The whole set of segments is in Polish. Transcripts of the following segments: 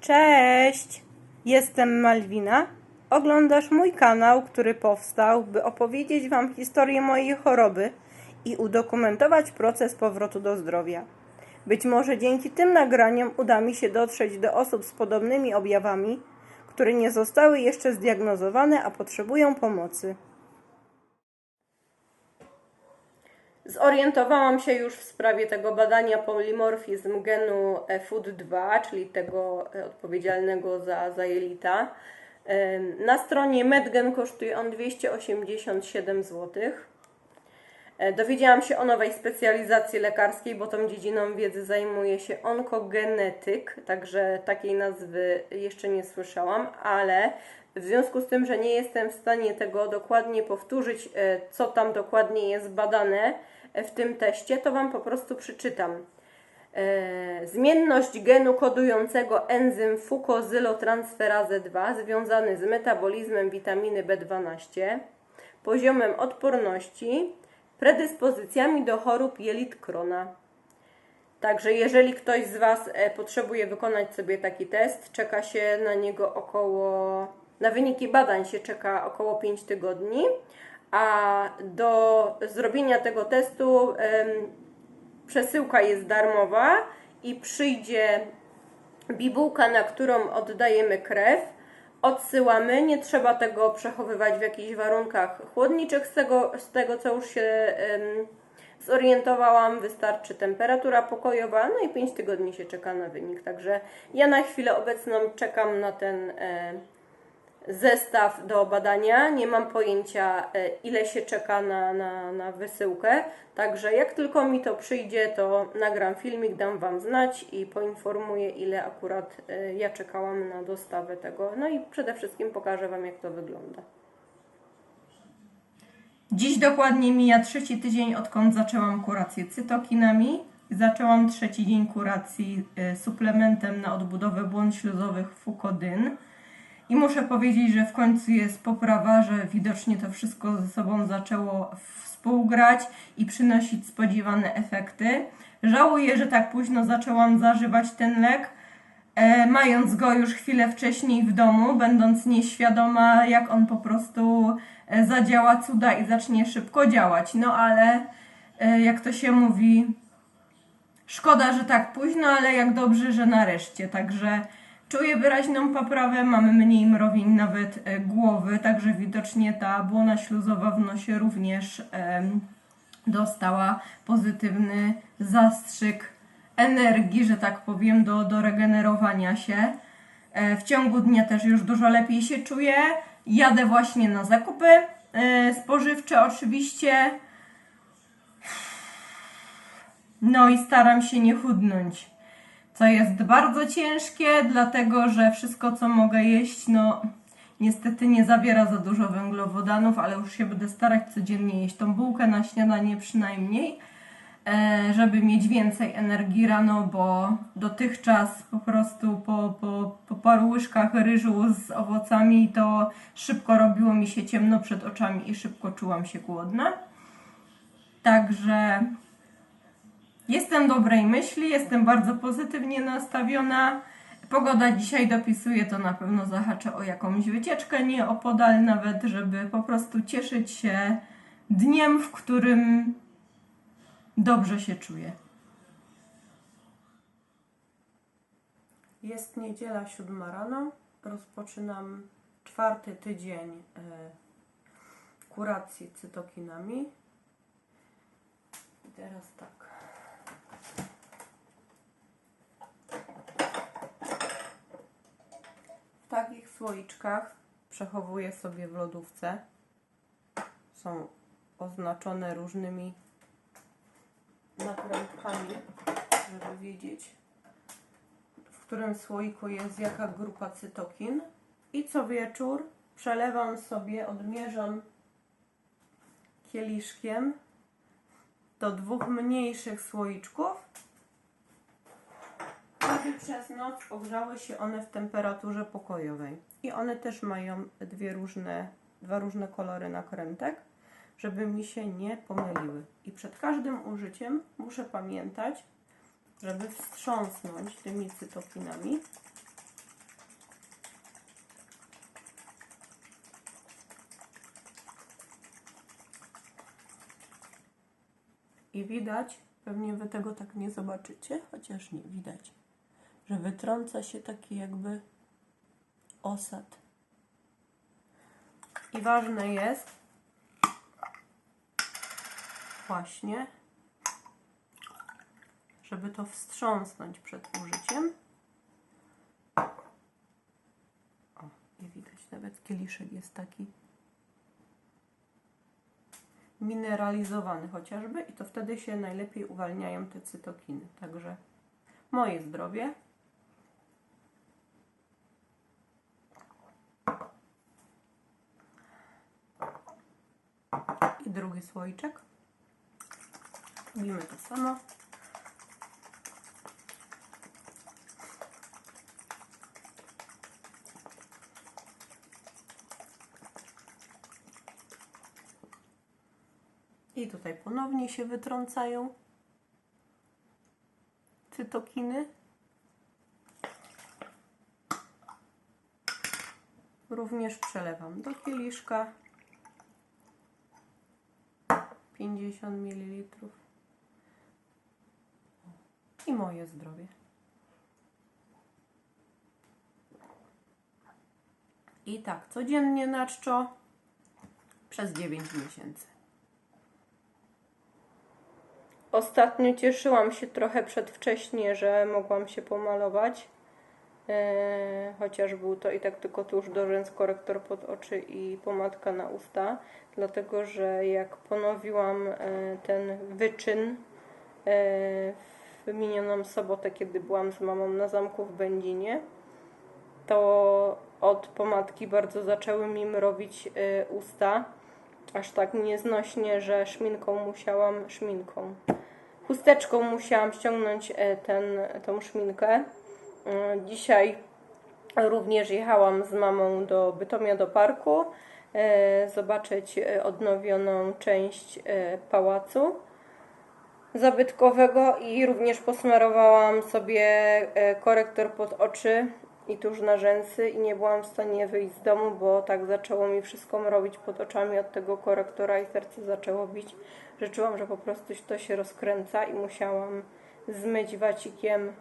Cześć! Jestem Malwina. Oglądasz mój kanał, który powstał, by opowiedzieć Wam historię mojej choroby i udokumentować proces powrotu do zdrowia. Być może dzięki tym nagraniom uda mi się dotrzeć do osób z podobnymi objawami, które nie zostały jeszcze zdiagnozowane, a potrzebują pomocy. Zorientowałam się już w sprawie tego badania polimorfizm genu e, FUD2, czyli tego e, odpowiedzialnego za, za jelita. Na stronie Medgen kosztuje on 287 zł. E, Dowiedziałam się o nowej specjalizacji lekarskiej, bo tą dziedziną wiedzy zajmuje się onkogenetyk, także takiej nazwy jeszcze nie słyszałam, ale w związku z tym, że nie jestem w stanie tego dokładnie powtórzyć, e, co tam dokładnie jest badane w tym teście, to Wam po prostu przeczytam. E, Zmienność genu kodującego enzym fukozylotransferazę 2 związany z metabolizmem witaminy B12, poziomem odporności, predyspozycjami do chorób jelit Krona. Także jeżeli ktoś z Was e, potrzebuje wykonać sobie taki test, czeka się na niego około, na wyniki badań się czeka około 5 tygodni, a do zrobienia tego testu przesyłka jest darmowa i przyjdzie bibułka, na którą oddajemy krew. Odsyłamy, nie trzeba tego przechowywać w jakichś warunkach chłodniczych. Z tego, z tego co już się zorientowałam, wystarczy temperatura pokojowa, no i 5 tygodni się czeka na wynik. Także ja na chwilę obecną czekam na ten zestaw do badania. Nie mam pojęcia, e, ile się czeka na, na, na wysyłkę. Także jak tylko mi to przyjdzie, to nagram filmik, dam Wam znać i poinformuję, ile akurat e, ja czekałam na dostawę tego. No i przede wszystkim pokażę Wam, jak to wygląda. Dziś dokładnie mija trzeci tydzień, odkąd zaczęłam kurację cytokinami. Zaczęłam trzeci dzień kuracji y, suplementem na odbudowę błon śluzowych Fukodyn. I muszę powiedzieć, że w końcu jest poprawa, że widocznie to wszystko ze sobą zaczęło współgrać i przynosić spodziewane efekty. Żałuję, że tak późno zaczęłam zażywać ten lek, e, mając go już chwilę wcześniej w domu, będąc nieświadoma, jak on po prostu e, zadziała cuda i zacznie szybko działać. No ale e, jak to się mówi, szkoda, że tak późno, ale jak dobrze, że nareszcie. Także czuję wyraźną poprawę, mamy mniej mrowień nawet e, głowy, także widocznie ta błona śluzowa w nosie również dostała pozytywny zastrzyk energii, że tak powiem, do, do regenerowania się. E, W ciągu dnia też już dużo lepiej się czuję. Jadę właśnie na zakupy e, spożywcze oczywiście. No i staram się nie chudnąć. Co jest bardzo ciężkie, dlatego że wszystko co mogę jeść, no niestety nie zawiera za dużo węglowodanów, ale już się będę starać codziennie jeść tą bułkę na śniadanie przynajmniej, e, żeby mieć więcej energii rano, bo dotychczas po prostu po, po, po paru łyżkach ryżu z owocami to szybko robiło mi się ciemno przed oczami i szybko czułam się głodna. Także Jestem dobrej myśli, jestem bardzo pozytywnie nastawiona. Pogoda dzisiaj dopisuje, to na pewno zahaczę o jakąś wycieczkę nieopodal nawet, żeby po prostu cieszyć się dniem, w którym dobrze się czuję. Jest niedziela siódma rano. Rozpoczynam czwarty tydzień e, kuracji cytokinami. I teraz tak. W takich słoiczkach przechowuję sobie w lodówce. Są oznaczone różnymi nakrętkami, żeby wiedzieć, w którym słoiku jest jaka grupa cytokin. I co wieczór przelewam sobie, odmierzam kieliszkiem do dwóch mniejszych słoiczków Niestety przez noc ogrzały się one w temperaturze pokojowej. I one też mają dwie różne, dwa różne kolory nakrętek, żeby mi się nie pomyliły. I przed każdym użyciem muszę pamiętać, żeby wstrząsnąć tymi cytokinami. I widać, pewnie Wy tego tak nie zobaczycie, chociaż nie widać że wytrąca się taki jakby osad. I ważne jest właśnie, żeby to wstrząsnąć przed użyciem. O, nie widać, nawet kieliszek jest taki mineralizowany chociażby i to wtedy się najlepiej uwalniają te cytokiny. Także moje zdrowie. I drugi słoiczek. Robimy to samo. I tutaj ponownie się wytrącają cytokiny. Również przelewam do kieliszka 50 ml. I moje zdrowie. I tak, codziennie na czczo przez 9 miesięcy. Ostatnio cieszyłam się trochę przedwcześnie, że mogłam się pomalować. Eee, chociaż był to i tak tylko tuż do rzęs, korektor pod oczy i pomadka na usta, dlatego że jak ponowiłam e, ten wyczyn e, w minioną sobotę, kiedy byłam z mamą na zamku w Będzinie, to od pomadki bardzo zaczęły mi mrowić e, usta, aż tak nieznośnie, że szminką musiałam, szminką, chusteczką musiałam ściągnąć e, ten, tą szminkę. E, Dzisiaj również jechałam z mamą do Bytomia do parku e, zobaczyć e, odnowioną część pałacu zabytkowego i również posmarowałam sobie korektor pod oczy i tuż na rzęsy i nie byłam w stanie wyjść z domu, bo tak zaczęło mi wszystko mrowić pod oczami od tego korektora i serce zaczęło bić, że czułam, że po prostu to się rozkręca i musiałam zmyć wacikiem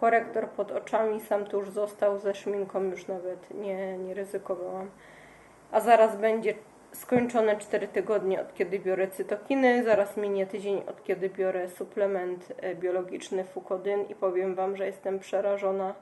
korektor pod oczami, sam tuż został ze szminką, już nawet nie, nie ryzykowałam. A zaraz będzie skończone 4 tygodnie od kiedy biorę cytokiny, zaraz minie tydzień od kiedy biorę suplement e, biologiczny Fukodyn i powiem Wam, że jestem przerażona,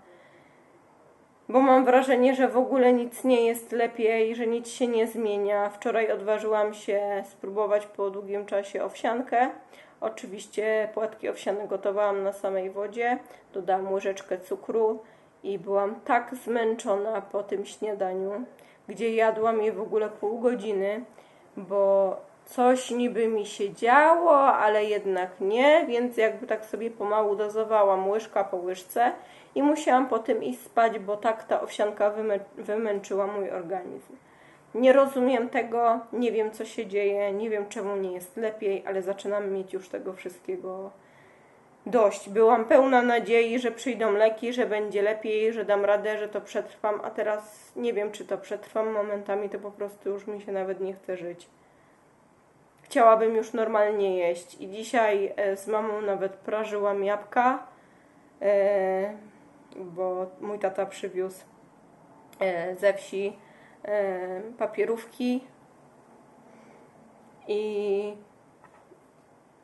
bo mam wrażenie, że w ogóle nic nie jest lepiej, że nic się nie zmienia. Wczoraj odważyłam się spróbować po długim czasie owsiankę. Oczywiście płatki owsiane gotowałam na samej wodzie, dodałam łyżeczkę cukru i byłam tak zmęczona po tym śniadaniu, gdzie jadłam je w ogóle pół godziny, bo coś niby mi się działo, ale jednak nie, więc jakby tak sobie pomału dozowałam łyżka po łyżce i musiałam po tym iść spać, bo tak ta owsianka wymę- wymęczyła mój organizm. Nie rozumiem tego, nie wiem co się dzieje, nie wiem czemu nie jest lepiej, ale zaczynam mieć już tego wszystkiego dość. Byłam pełna nadziei, że przyjdą leki, że będzie lepiej, że dam radę, że to przetrwam, a teraz nie wiem, czy to przetrwam. Momentami to po prostu już mi się nawet nie chce żyć. Chciałabym już normalnie jeść i dzisiaj e, z mamą nawet prażyłam jabłka, e, bo mój tata przywiózł e, ze wsi papierówki i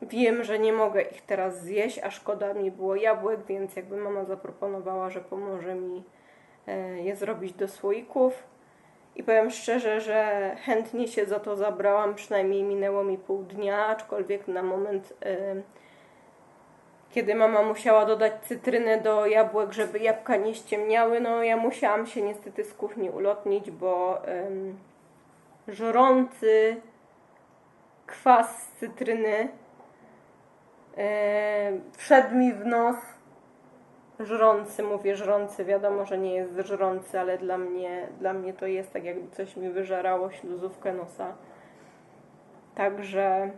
Wiem, że nie mogę ich teraz zjeść, a szkoda mi było jabłek, więc jakby mama zaproponowała, że pomoże mi je zrobić do słoików. I powiem szczerze, że chętnie się za to zabrałam, przynajmniej minęło mi pół dnia, aczkolwiek na moment, kiedy mama musiała dodać cytrynę do jabłek, żeby jabłka nie ściemniały, no ja musiałam się niestety z kuchni ulotnić, bo em, żrący kwas z cytryny Yy, wszedł mi w nos żrący, mówię żrący, wiadomo, że nie jest żrący, ale dla mnie, dla mnie to jest tak, jakby coś mi wyżerało śluzówkę nosa. Także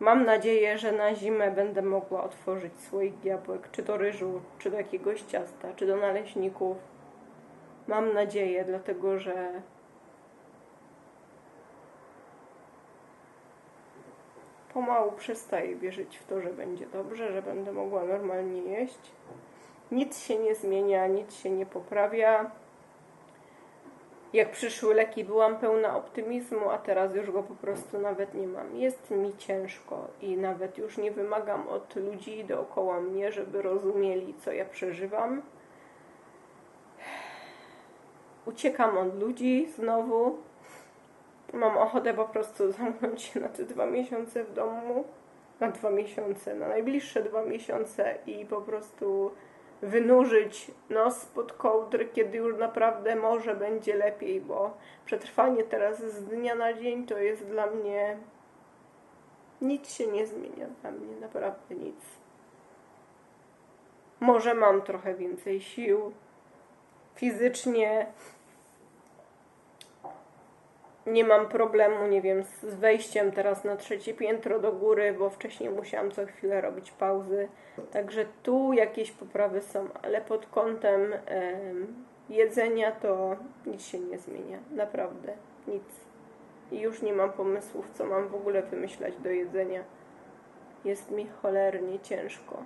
mam nadzieję, że na zimę będę mogła otworzyć słoik jabłek, czy do ryżu, czy do jakiegoś ciasta, czy do naleśników. Mam nadzieję, dlatego że pomału przestaję wierzyć w to, że będzie dobrze, że będę mogła normalnie jeść. Nic się nie zmienia, nic się nie poprawia. Jak przyszły leki, byłam pełna optymizmu, a teraz już go po prostu nawet nie mam. Jest mi ciężko i nawet już nie wymagam od ludzi dookoła mnie, żeby rozumieli, co ja przeżywam. Uciekam od ludzi znowu. Mam ochotę po prostu zamknąć się na te dwa miesiące w domu. Na dwa miesiące, na najbliższe dwa miesiące i po prostu wynurzyć nos pod kołdry, kiedy już naprawdę może będzie lepiej, bo przetrwanie teraz z dnia na dzień to jest dla mnie. Nic się nie zmienia dla mnie, naprawdę nic. Może mam trochę więcej sił fizycznie, nie mam problemu, nie wiem, z wejściem teraz na trzecie piętro do góry, bo wcześniej musiałam co chwilę robić pauzy. Także tu jakieś poprawy są, ale pod kątem em, jedzenia to nic się nie zmienia. Naprawdę nic. I już nie mam pomysłów, co mam w ogóle wymyślać do jedzenia. Jest mi cholernie ciężko.